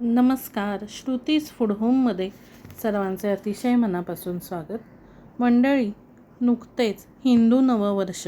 नमस्कार श्रुतीज फूड होममध्ये सर्वांचे अतिशय मनापासून स्वागत. मंडळी नुकतेच हिंदू नववर्ष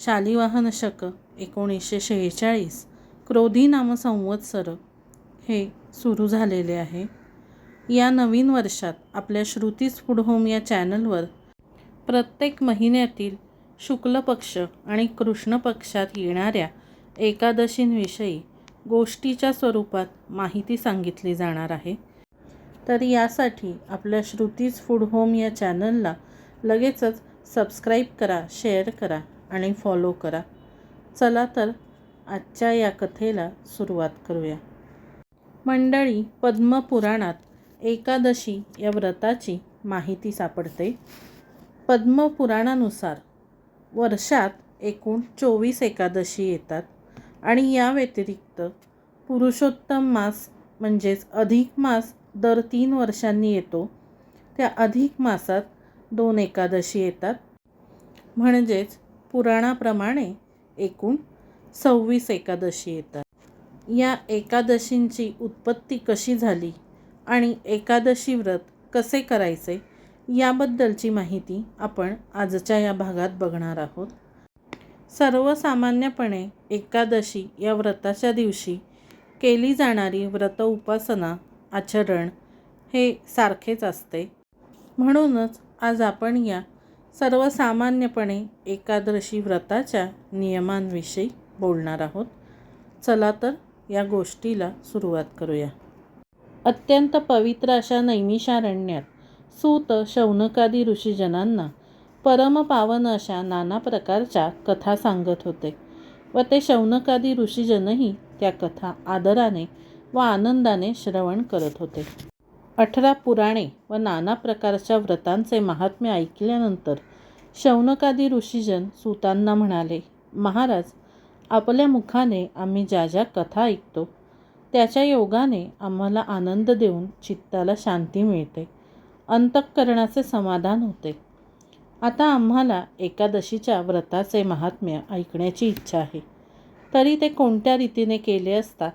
शालिवाहन शक एकोणीसशे शेहेचाळीस क्रोधी नामसंवत्सर हे सुरू झालेले आहे. या नवीन वर्षात आपल्या श्रुतीज फूड होम या चॅनलवर प्रत्येक महिन्यातील शुक्ल पक्ष आणि कृष्ण पक्षात येणाऱ्या एकादशींविषयी गोष्टीच्या स्वरूपात माहिती सांगितली जाणार आहे. तर यासाठी आपल्या श्रुतीज फूड होम या चॅनलला लगेचच सबस्क्राईब करा शेअर करा आणि फॉलो करा. चला तर आजच्या या कथेला सुरुवात करूया. मंडळी पद्मपुराणात एकादशी या व्रताची माहिती सापडते. पद्मपुराणानुसार वर्षात एकूण चोवीस एकादशी येतात. आणि या व्यतिरिक्त पुरुषोत्तम मास म्हणजेच अधिक मास दर तीन वर्षांनी येतो. त्या अधिक मासात दोन एकादशी येतात. म्हणजेच पुराणाप्रमाणे एकूण सव्वीस एकादशी येतात. या एकादशींची उत्पत्ती कशी झाली आणि एकादशी व्रत कसे करायचे याबद्दलची माहिती आपण आजच्या या भागात बघणार आहोत. सर्वसामान्यपणे एकादशी या व्रताच्या दिवशी केली जाणारी व्रत उपासना आचरण हे सारखेच असते. म्हणूनच आज आपण या सर्वसामान्यपणे एकादशी व्रताच्या नियमांविषयी बोलणार आहोत. चला तर या गोष्टीला सुरुवात करूया. अत्यंत पवित्र अशा नैमिषारण्यात सूत शौनकादी ऋषीजनांना परमपावन अशा नाना प्रकारच्या कथा सांगत होते व ते शौनकादी ऋषीजनही त्या कथा आदराने व आनंदाने श्रवण करत होते. अठरा पुराणे व नाना प्रकारच्या व्रतांचे महात्म्य ऐकल्यानंतर शौनकादी ऋषीजन सुतांना म्हणाले महाराज आपल्या मुखाने आम्ही ज्या ज्या कथा ऐकतो त्याच्या योगाने आम्हाला आनंद देऊन चित्ताला शांती मिळते. अंतःकरणाचे समाधान होते. आता आम्हाला एकादशीच्या व्रताचे महात्म्य ऐकण्याची इच्छा आहे. तरी ते कोणत्या रीतीने केले असता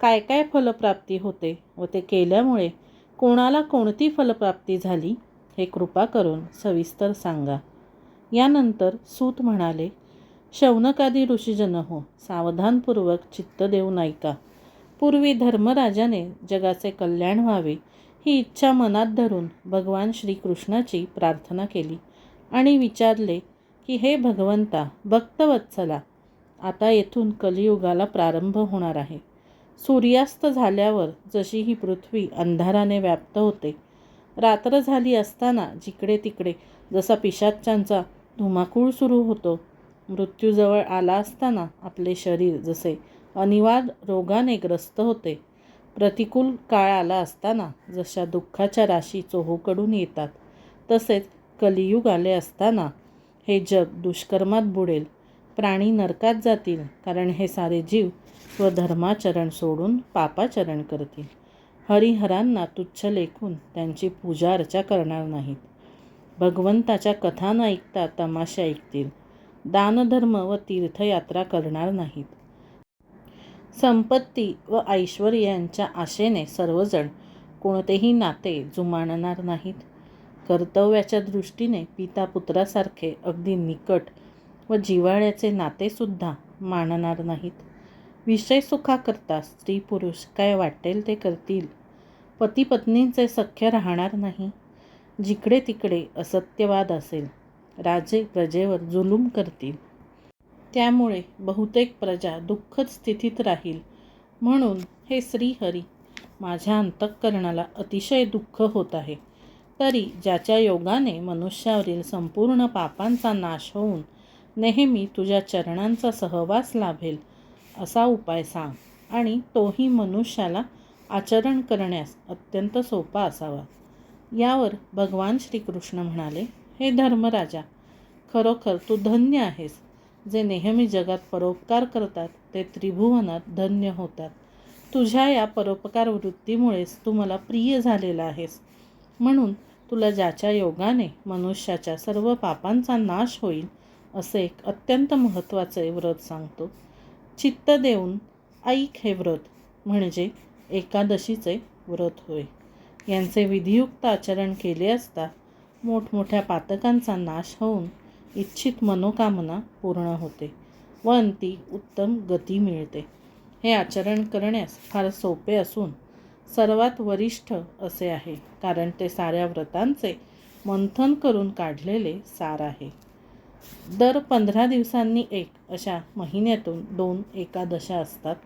काय काय फलप्राप्ती होते व ते केल्यामुळे कोणाला कोणती फलप्राप्ती झाली? हे कृपा करून सविस्तर सांगा. यानंतर सूत म्हणाले शौनकादी ऋषीजन हो सावधानपूर्वक चित्त देऊन ऐका पूर्वी धर्मराजाने जगाचे कल्याण व्हावे ही इच्छा मनात धरून भगवान श्रीकृष्णाची प्रार्थना केली. आणि विचारले की हे भगवंता भक्तवत्सला आता येथून कलियुगाला प्रारंभ होणार आहे. सूर्यास्त झाल्यावर जशी ही पृथ्वी अंधाराने व्याप्त होते रात्र झाली असताना जिकडे तिकडे जसा पिशाच्यांचा धुमाकूळ सुरू होतो मृत्यूजवळ आला असताना आपले शरीर जसे अनिवार्य रोगाने ग्रस्त होते. प्रतिकूल काळ आला असताना जशा दुःखाच्या राशी चोहोकडून येतात तसेच कलियुग आले असताना हे जग दुष्कर्मात बुडेल. प्राणी नरकात जातील कारण हे सारे जीव स्वधर्माचरण सोडून पापाचरण करतील. हरिहरांना तुच्छ लेखून त्यांची पूजा अर्चा करणार नाहीत. भगवंताच्या कथा न ऐकता तमाशा ऐकतील. दानधर्म व तीर्थयात्रा करणार नाहीत. संपत्ती व ऐश्वर यांच्या आशेने सर्वजण कोणतेही नाते जुमानणार नाहीत. कर्तव्याच्या दृष्टीने पिता पुत्रासारखे अगदी निकट व जिव्हाळ्याचे नातेसुद्धा मानणार नाहीत. विषय सुखाकरता स्त्री पुरुष काय वाटेल ते करतील. पती पत्नींचे सख्य राहणार नाही. जिकडे तिकडे असत्यवाद असेल. राजे प्रजेवर जुलूम करतील. त्यामुळे बहुतेक प्रजा दुःखद स्थितीत राहील. म्हणून हे श्रीहरी माझ्या अंतःकरणाला अतिशय दुःख होत आहे. तरी ज्याच्या योगाने मनुष्यावरील संपूर्ण पापांचा नाश होऊन नेहमी तुझ्या चरणांचा सहवास लाभेल असा उपाय सांग आणि तोही मनुष्याला आचरण करण्यास अत्यंत सोपा असावा. यावर भगवान श्रीकृष्ण म्हणाले हे धर्मराजा खरोखर तू धन्य आहेस जे नेहमी जगात परोपकार करतात ते त्रिभुवनात धन्य होतात. तुझ्या या परोपकार वृत्तीमुळेच तू मला प्रिय झालेला आहेस. म्हणून तुला ज्याच्या योगाने मनुष्याच्या सर्व पापांचा नाश होईल असे एक अत्यंत महत्त्वाचे व्रत सांगतो. चित्त देऊन ऐक हे व्रत म्हणजे एकादशीचे व्रत होय. यांचे विधियुक्त आचरण केले असता मोठमोठ्या पातकांचा नाश होऊन इच्छित मनोकामना पूर्ण होते व अंती उत्तम गती मिळते. हे आचरण करण्यास फार सोपे असून सर्वात वरिष्ठ असे आहे कारण ते साऱ्या व्रतांचे मंथन करून काढलेले सार आहे. दर पंधरा दिवसांनी एक अशा महिन्यातून दोन एकादशा असतात.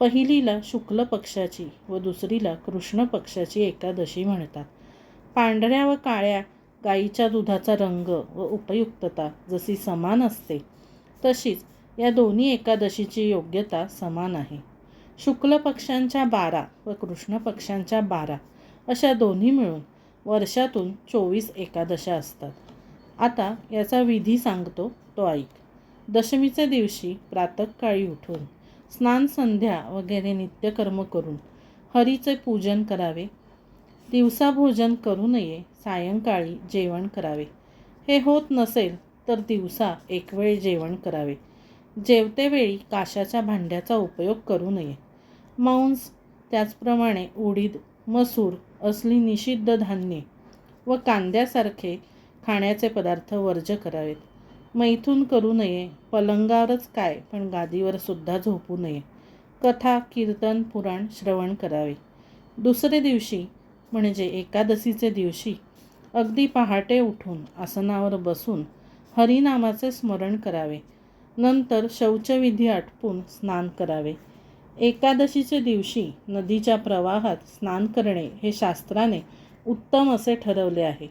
पहिलीला शुक्ल पक्षाची व दुसरीला कृष्ण पक्षाची एकादशी म्हणतात. पांढऱ्या व काळ्या गाईच्या दुधाचा रंग व उपयुक्तता जशी समान असते तशीच या दोन्ही एकादशीची योग्यता समान आहे. शुक्ल पक्षांच्या बारा व कृष्ण पक्षांच्या बारा अशा दोन्ही मिळून वर्षातून चोवीस एकादशा असतात. आता याचा विधी सांगतो तो ऐक. दशमीच्या दिवशी प्रातःकाळी उठून स्नान संध्या वगैरे नित्यकर्म करून हरीचे पूजन करावे. दिवसा भोजन करू नये सायंकाळी जेवण करावे. हे होत नसेल तर दिवसा एक वेळ जेवण करावे. जेवतेवेळी काशाच्या भांड्याचा उपयोग करू नये. मांस त्याचप्रमाणे उडीद मसूर असली निषिद्ध धान्ये व कांद्यासारखे खाण्याचे पदार्थ वर्ज करावेत. मैथून करू नये पलंगावरच काय पण गादीवर सुद्धा झोपू नये. कथा कीर्तन पुराण श्रवण करावे. दुसरे दिवशी म्हणजे एकादशीचे दिवशी अगदी पहाटे उठून आसनावर बसून हरिनामाचे स्मरण करावे. नंतर शौचविधी आटपून स्नान करावे. एकादशीच्या दिवशी नदीच्या प्रवाहात स्नान करणे हे शास्त्राने उत्तम असे ठरवले आहे.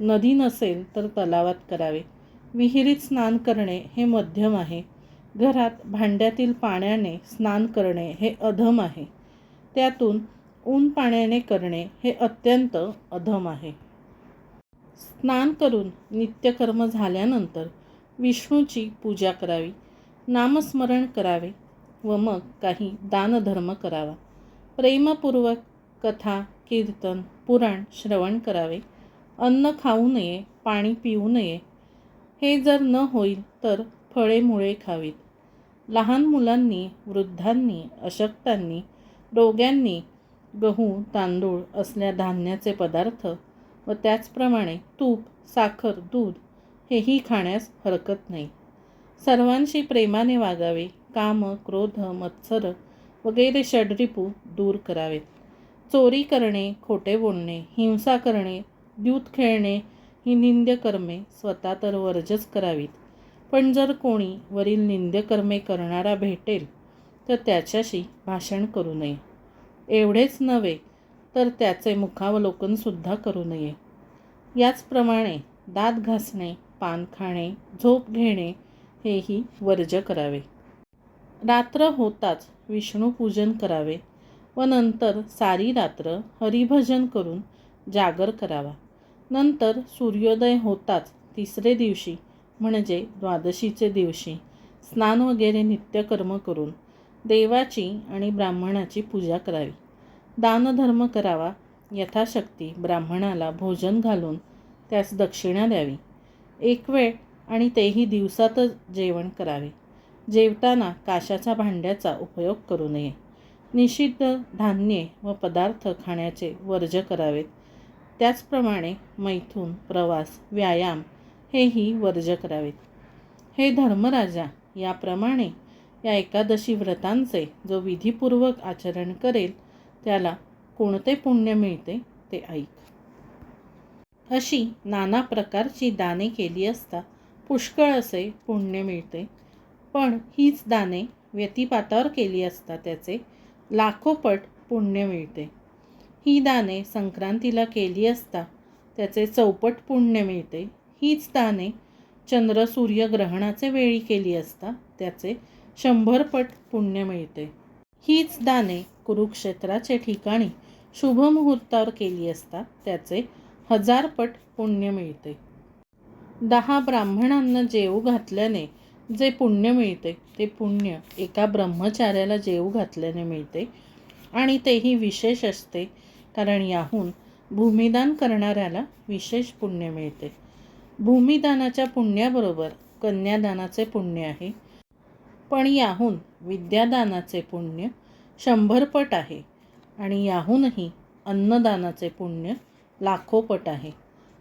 नदी नसेल तर तलावात करावे. विहिरीत स्नान करणे हे मध्यम आहे. घरात भांड्यातील पाण्याने स्नान करणे हे अधम आहे. त्यातून ऊन पाण्याने करणे हे अत्यंत अधम आहे. स्नान करून नित्यकर्म झाल्यानंतर विष्णूची पूजा करावी. नामस्मरण करावे. व मग काही दानधर्म करावा. प्रेमपूर्वक कथा कीर्तन पुराण श्रवण करावे. अन्न खाऊ नये पाणी पिऊ नये. हे जर न होईल तर फळे मुळे खावीत. लहान मुलांनी वृद्धांनी अशक्तांनी रोग्यांनी गहू तांदूळ असल्या धान्याचे पदार्थ व त्याचप्रमाणे तूप साखर दूध हेही खाण्यास हरकत नाही. सर्वांशी प्रेमाने वागावे. काम क्रोध मत्सर वगैरे षडरिपू दूर करावेत. चोरी करणे खोटे बोलणे हिंसा करणे द्यूत खेळणे ही निंद्यकर्मे स्वतः तर वर्जच करावीत. पण जर कोणी वरील निंद्यकर्मे करणारा भेटेल तर त्याच्याशी भाषण करू नये. एवढेच नव्हे तर त्याचे मुखावलोकनसुद्धा करू नये. याचप्रमाणे दात घासणे पान खाणे झोप घेणे हेही वर्ज करावे. रात्र होताच विष्णूपूजन करावे व नंतर सारी रात्र हरिभजन करून जागर करावा. नंतर सूर्योदय होताच तिसरे दिवशी म्हणजे द्वादशीचे दिवशी स्नान वगैरे नित्यकर्म करून देवाची आणि ब्राह्मणाची पूजा करावी. दानधर्म करावा यथाशक्ती ब्राह्मणाला भोजन घालून त्यास दक्षिणा द्यावी. एक वेळ आणि तेही दिवसातच जेवण करावे. जेवताना काशाचा भांड्याचा उपयोग करू नये. निषिद्ध धान्ये व पदार्थ खाण्याचे वर्ज करावेत. त्याचप्रमाणे मैथून प्रवास व्यायाम हेही वर्ज करावेत. हे धर्मराजा याप्रमाणे या एकादशी व्रतांचे जो विधीपूर्वक आचरण करेल त्याला कोणते पुण्य मिळते ते ऐक. अशी नाना प्रकारची दाने केली असता पुष्कळ असे पुण्य मिळते. पण हीच दाने व्यतिपातावर केली असता त्याचे. लाखोपट पुण्य मिळते. ही दाने संक्रांतीला केली असता त्याचे चौपट पुण्य मिळते. हीच दाने चंद्र सूर्यग्रहणाचे वेळी केली असता त्याचे शंभरपट पुण्य मिळते. हीच दाने कुरुक्षेत्राचे ठिकाणी शुभमुहूर्तावर केली असता त्याचे हजारपट पुण्य मिळते. दहा ब्राह्मणांना जेवू घातल्याने जे पुण्य मिळते ते पुण्य एका ब्रह्मचार्याला जेव घातल्याने मिळते आणि तेही विशेष असते कारण याहून भूमिदान करणाऱ्याला विशेष पुण्य मिळते. भूमिदानाच्या पुण्याबरोबर कन्यादानाचे पुण्य आहे पण याहून विद्यादानाचे पुण्य शंभरपट आहे आणि याहूनही अन्नदानाचे पुण्य लाखोपट आहे.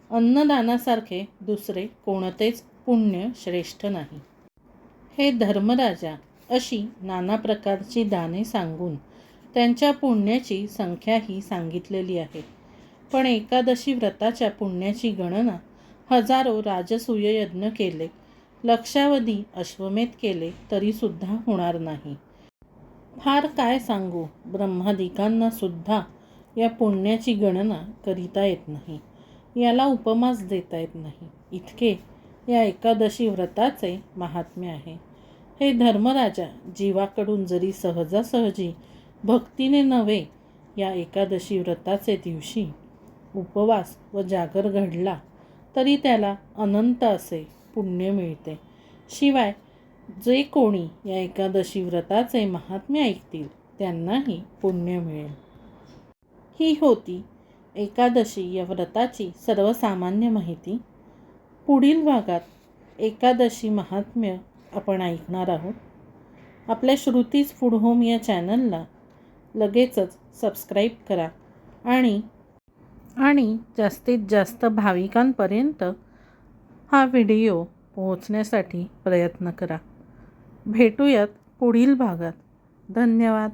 अन्नदानासारखे दुसरे कोणतेच पुण्य श्रेष्ठ नाही. हे धर्मराजा अशी नाना प्रकारची दाने सांगून त्यांच्या पुण्याची संख्याही सांगितलेली आहे. पण एकादशी व्रताच्या पुण्याची गणना हजारो राजसूय यज्ञ केले लक्षावधी अश्वमेध केले तरीसुद्धा होणार नाही. फार काय सांगू ब्रह्मादिकांना सुद्धा या पुण्याची गणना करिता येत नाही. याला उपमास देता येत नाही. इतके या एकादशी व्रताचे महात्म्य आहे. हे धर्मराजा जीवाकडून जरी सहजासहजी भक्तीने नव्हे या एकादशी व्रताचे दिवशी उपवास व जागर घडला तरी त्याला अनंत असे पुण्य मिळते. शिवाय जे कोणी या एकादशी व्रताचे महात्म्य ऐकतील त्यांनाही पुण्य मिळेल. ही होती एकादशी या व्रताची सर्वसामान्य माहिती. पुढील भागात एकादशी महात्म्य आपण ऐकणार आहोत. आपल्या श्रुतीज फूड होम या चॅनलला लगेचच सबस्क्राईब करा आणि आणि जास्तीत जास्त भाविकांपर्यंत हा व्हिडिओ पोहोचण्यासाठी प्रयत्न करा. भेटूयात पुढील भागात. धन्यवाद.